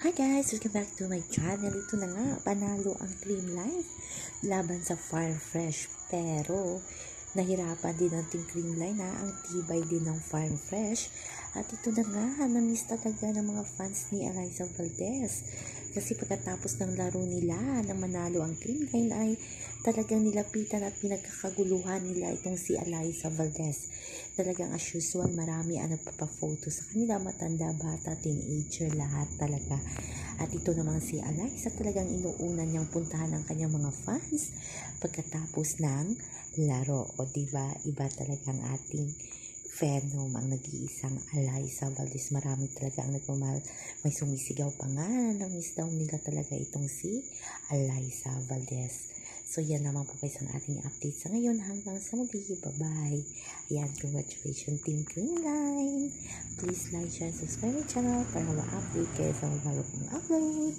Hi guys! Welcome back to my channel. Ito na nga, panalo ang Cream Life laban sa Fire Fresh. Pero, nahirapan din ang Team Cream Line ha. Ang tibay din ng Fire Fresh. At ito na nga, na-miss talaga ng mga fans ni Eliza Valdez. Kasi pagkatapos ng laro nila na manalo ang Line ay talagang nilapitan at pinagkakaguluhan nila itong si Eliza Valdez. Talagang as usual, marami ang nagpapaphoto sa kanila, matanda, bata, teenager, lahat talaga. At ito naman si Eliza talagang inuunan niyang puntahan ang kanyang mga fans pagkatapos ng laro. O diba, iba talaga ang ating Phenom ang nag-iisang Eliza Valdez. Marami talaga ang nagmamahal. May sumisigaw pa nga. Na-miss daw nila talaga itong si Eliza Valdez. So, yan naman po guys ang ating update sa ngayon. Hanggang sa muli. Bye-bye. Ayan, congratulations Team Green Line. Please like, share, subscribe my channel para ma-update kayo sa mga bago kong upload.